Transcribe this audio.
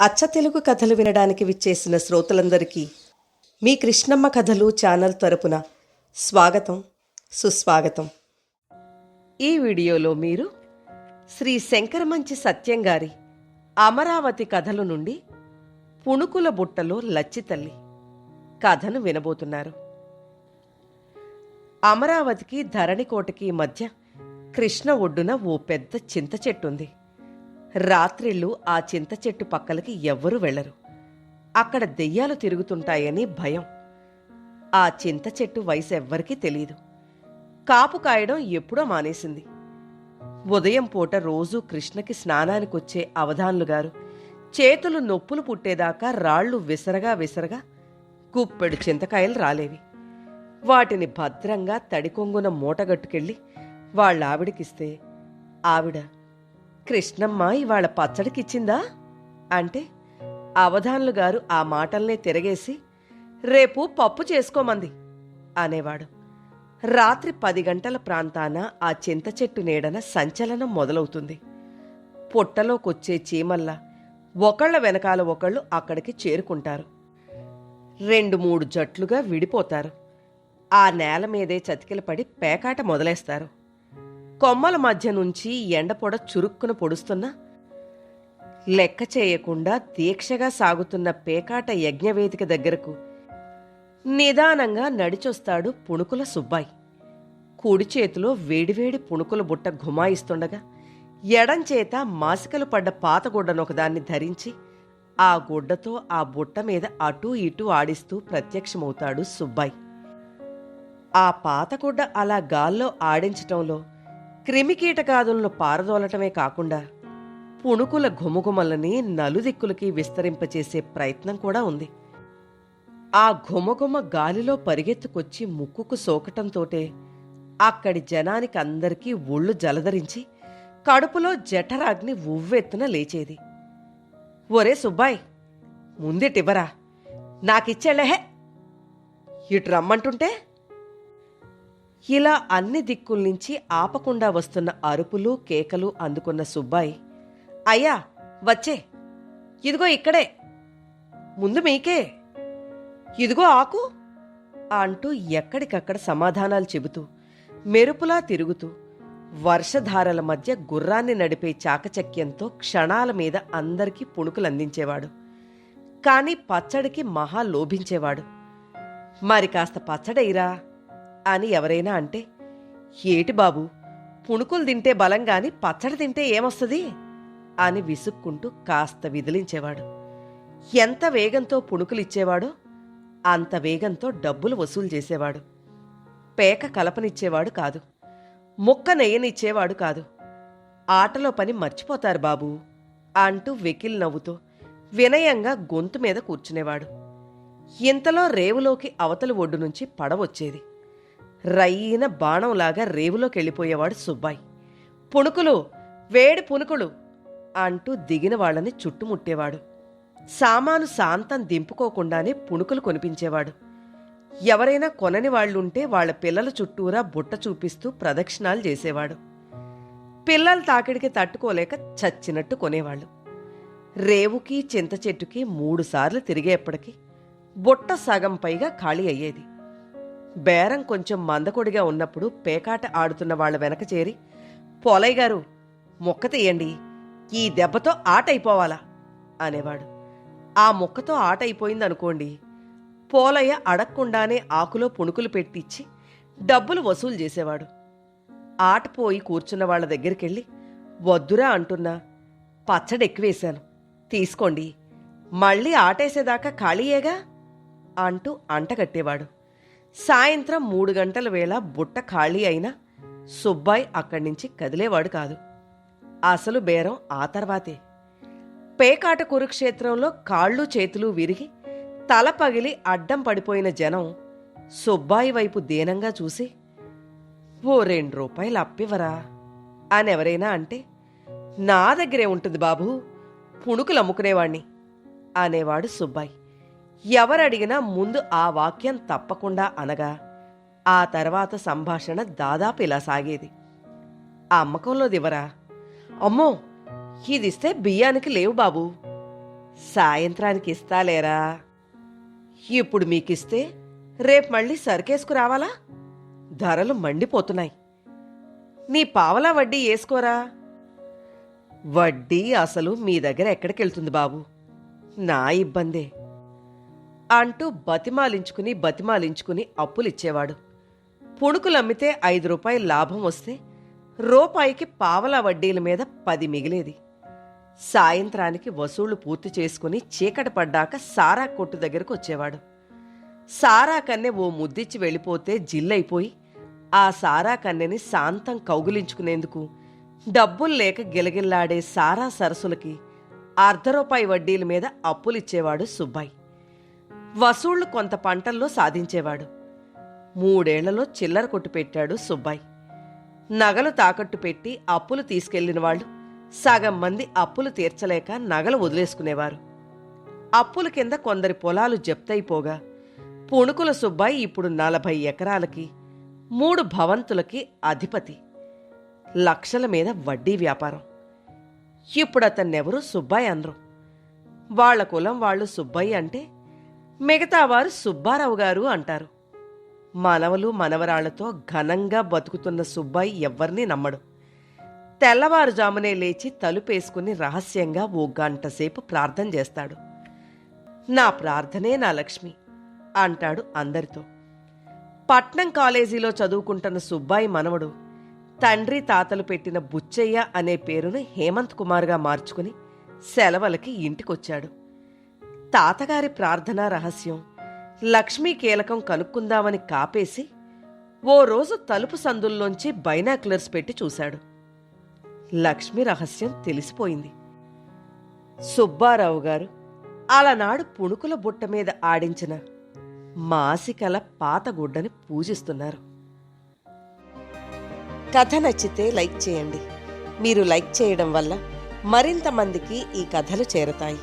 అచ్చ తెలుగు కథలు వినడానికి విచ్చేసిన శ్రోతలందరికీ మీ కృష్ణమ్మ కథలు ఛానల్ తరపున స్వాగతం సుస్వాగతం. ఈ వీడియోలో మీరు శ్రీ శంకరమంచి సత్యం గారి అమరావతి కథలు నుండి పుణుకుల బుట్టలో లచ్చితల్లి కథను వినబోతున్నారు. అమరావతికి ధరణికోటకి మధ్య కృష్ణ ఒడ్డున ఓ పెద్ద చింత చెట్టు ఉంది రాత్రిళ్ళు ఆ చింత చెట్టు పక్కలకి ఎవ్వరూ వెళ్ళరు అక్కడ దెయ్యాలు తిరుగుతుంటాయని భయం. ఆ చింత చెట్టు వయసు ఎవ్వరికీ తెలియదు కాపు కాయడం ఎప్పుడో మానేసింది. ఉదయం పూట రోజూ కృష్ణకి స్నానానికొచ్చే అవధాన్లు గారు చేతులు నొప్పులు పుట్టేదాకా రాళ్ళు విసరగా విసరగా గుప్పెడు చింతకాయలు రాలేవి. వాటిని భద్రంగా తడికొంగున మూటగట్టుకెళ్ళి వాళ్ళ ఆవిడకిస్తే ఆవిడ కృష్ణమ్మ ఇవాళ పచ్చడికిచ్చిందా? అంటే అవధాన్లు గారు ఆ మాటల్నే తిరగేసి రేపు పప్పు చేసుకోమంది అనేవాడు. రాత్రి పది గంటల ప్రాంతాన ఆ చింత చెట్టు నీడన సంచలనం మొదలవుతుంది. పుట్టలోకొచ్చే చీమల్లా ఒకళ్ళ వెనకాల ఒకళ్ళు అక్కడికి చేరుకుంటారు. రెండు మూడు జట్లుగా విడిపోతారు. ఆ నేల మీదే చతికిలపడి పేకాట మొదలేస్తారు. కొమ్మల మధ్య నుంచి ఎండపొడ చురుక్కున పొడుస్తున్నా. లెక్క చేయకుండా దీక్షగా సాగుతున్న పేకాట యజ్ఞవేదిక దగ్గరకు నిదానంగా నడిచొస్తాడు పుణుకుల సుబ్బాయి. కుడి చేతిలో వేడివేడి పుణుకుల బుట్ట గుమాయిస్తుండగా ఎడంచేత మాసికలు పడ్డ పాత గుడ్డనొకదాన్ని ధరించి ఆ గుడ్డతో ఆ బుట్ట మీద అటూ ఇటూ ఆడిస్తూ ప్రత్యక్షమవుతాడు సుబ్బాయి. ఆ పాతగుడ్డ అలా గాల్లో ఆడించటంలో క్రిమికీటకాదులను పారదోలటమే కాకుండా పుణుకుల ఘుమఘుమలని నలుదిక్కులకి విస్తరింపచేసే ప్రయత్నం కూడా ఉంది. ఆ ఘుమఘుమ గాలిలో పరిగెత్తుకొచ్చి ముక్కుకు సోకటంతోటే అక్కడి జనానికి అందరికీ ఒళ్ళు జలధరించి కడుపులో జఠరాగ్ని ఉవ్వెత్తున లేచేది. ఒరే సుబ్బాయ్ ముందిటివ్వరా నాకిచ్చేళ్ళహే ఇటు రమ్మంటుంటే ఇలా అన్ని దిక్కుల నుంచి ఆపకుండా వస్తున్న అరుపులు కేకలు అందుకున్న సుబ్బాయి అయ్యా వచ్చే. ఇదిగో ఇక్కడే. ముందు మీకే. ఇదిగో ఆకు. అంటూ ఎక్కడికక్కడ సమాధానాలు చెబుతూ మెరుపులా తిరుగుతూ వర్షధారల మధ్య గుర్రాన్ని నడిపే చాకచక్యంతో క్షణాల మీద అందరికీ పుణుకులు అందించేవాడు కాని పచ్చడికి మహా లోభించేవాడు. మరి కాస్త పచ్చడైరా. అని ఎవరైనా అంటే ఏటి బాబు పుణుకులు తింటే బలం గాని పచ్చడి తింటే ఏమొస్తుంది? అని విసుక్కుంటూ కాస్త విదిలించేవాడు. ఎంత వేగంతో పుణుకులిచ్చేవాడో అంత వేగంతో డబ్బులు వసూలు చేసేవాడు. పేక కలపనిచ్చేవాడు కాదు. ముక్క నెయ్యనిచ్చేవాడు కాదు. ఆటలో పని మర్చిపోతారు బాబూ అంటూ వెకిల్ నవ్వుతూ వినయంగా గొంతు మీద కూర్చునేవాడు. ఇంతలో రేవులోకి అవతలి ఒడ్డు నుంచి పడవొచ్చేది. రయ్యిన బాణంలాగా రేవులోకి వెళ్ళిపోయేవాడు సుబ్బాయి. పుణుకులు వేడి పుణుకులు అంటూ దిగిన వాళ్ళని చుట్టుముట్టేవాడు. సామాను శాంతం దింపుకోకుండానే పుణుకులు కొనిపించేవాడు. ఎవరైనా కొనని వాళ్ళుంటే వాళ్ళ పిల్లల చుట్టూరా బుట్ట చూపిస్తూ ప్రదక్షిణాలు చేసేవాడు. పిల్లల తాకిడికి తట్టుకోలేక చచ్చినట్టు కొనేవాళ్ళు. రేవుకి చింత చెట్టుకి మూడుసార్లు తిరిగేప్పటికీ బుట్ట సగం పైగా ఖాళీ అయ్యేది. బేరం కొంచెం మందకొడిగా ఉన్నప్పుడు పేకాట ఆడుతున్న వాళ్ళ వెనక చేరి పోలయ్య గారు మొక్క తీయండి. ఈ దెబ్బతో ఆట అయిపోవాలా అనేవాడు. ఆ మొక్కతో ఆట అయిపోయిందనుకోండి పోలయ్య అడగకుండానే ఆకులో పుణుకులు పెట్టిచ్చి డబ్బులు వసూలు చేసేవాడు. ఆట పోయి కూర్చున్న వాళ్ళ దగ్గరికెళ్ళి వద్దురా అంటున్నా పచ్చడెక్కివేశాను. తీసుకోండి. మళ్ళీ ఆటేసేదాకా ఖాళీయేగా? అంటూ అంటగట్టేవాడు సాయంత్రం మూడు గంటల వేళ బుట్ట ఖాళీ అయినా సుబ్బాయ్ అక్కడి నుంచి కదిలేవాడు కాదు. అసలు బేరం ఆ తర్వాతే. పేకాట కురుక్షేత్రంలో కాళ్ళు చేతులు విరిగి తల పగిలి అడ్డం పడిపోయిన జనం సుబ్బాయి వైపు దీనంగా చూసి ఓ రెండు రూపాయలు అప్పివరా అని ఎవరైనా అంటే నా దగ్గరే ఉంటుంది బాబు పుణుకులు అమ్ముకునేవాణ్ణి అనేవాడు సుబ్బాయి. ఎవరడిగినా ముందు ఆ వాక్యం తప్పకుండా అనగా ఆ తర్వాత సంభాషణ దాదాపు ఇలా సాగేది. ఆ అమ్మకంలో దివరా అమ్మో ఇదిస్తే బియ్యానికి లేవు బాబు. సాయంత్రానికి ఇస్తాలేరా ఇప్పుడు మీకిస్తే రేపు మళ్ళీ సరికేసుకురావాలా ధరలు మండిపోతున్నాయి. నీ పావలా వడ్డీ వేసుకోరా వడ్డీ అసలు మీ దగ్గర ఎక్కడికెళ్తుంది బాబు? నా ఇబ్బందే. అంటూ బతిమాలించుకుని బతిమాలించుకుని అప్పులిచ్చేవాడు. పుణుకులు అమ్మితే ఐదు రూపాయలు లాభం వస్తే రూపాయికి పావలా వడ్డీల మీద పది మిగిలేది. సాయంత్రానికి వసూళ్ళు పూర్తి చేసుకుని చీకటి పడ్డాక సారా కొట్టు దగ్గరకు వచ్చేవాడు. సారా కన్నె ఓ ముద్దిచ్చి వెళ్ళిపోతే జిల్లైపోయి ఆ సారా కన్నెని శాంతం కౌగులించుకునేందుకు డబ్బులు లేక గిలగిల్లాడే సారా సరసులకి అర్ధ రూపాయి వడ్డీల మీద అప్పులిచ్చేవాడు సుబ్బాయి. వసూళ్ళు కొంత పంటల్లో సాధించేవాడు. మూడేళ్ళలో చిల్లర కొట్టు పెట్టాడు సుబ్బాయి నగలు తాకట్టు పెట్టి అప్పులు తీసుకెళ్ళిన వాళ్ళు సగం మంది అప్పులు తీర్చలేక నగలు వదిలేసుకునేవారు. అప్పుల కింద కొందరి పొలాలు జప్తయిపోగా పుణుకుల సుబ్బాయి ఇప్పుడు నలభై ఎకరాలకి మూడు భవంతులకి అధిపతి. లక్షల మీద వడ్డీ వ్యాపారం. ఇప్పుడు అతన్నెవరూ సుబ్బాయి అనరు. వాళ్ళ కులం వాళ్ళు సుబ్బయ్య అంటే మిగతా వారు సుబ్బారావు గారు అంటారు. మనవలు మనవరాళ్ళతో ఘనంగా బతుకుతున్న సుబ్బాయి ఎవ్వరినీ నమ్మడు. తెల్లవారుజామునే లేచి తలుపేసుకుని రహస్యంగా ఓ గంటసేపు ప్రార్థన చేస్తాడు. నా ప్రార్థనే నా లక్ష్మి అంటాడు అందరితో. పట్నం కాలేజీలో చదువుకుంటున్న సుబ్బాయి మనవడు తండ్రి తాతలు పెట్టిన బుచ్చయ్య అనే పేరును హేమంత్ కుమార్గా మార్చుకుని సెలవులకి ఇంటికొచ్చాడు. తాతగారి ప్రార్థనా రహస్యం. లక్ష్మీ కీలకం కనుక్కుందామని కాపేసి ఓ రోజు తలుపు సందుల్లోంచి బైనాక్యులర్స్ పెట్టి చూశాడు. లక్ష్మి రహస్యం తెలిసిపోయింది. సుబ్బారావు గారు అలనాడు పుణుకుల బుట్ట మీద ఆడించిన మాసికల పాత గుడ్డని పూజిస్తున్నారు. కథ నచ్చితే లైక్ చేయండి. మీరు లైక్ చేయడం వల్ల మరింత మందికి ఈ కథలు చేరతాయి.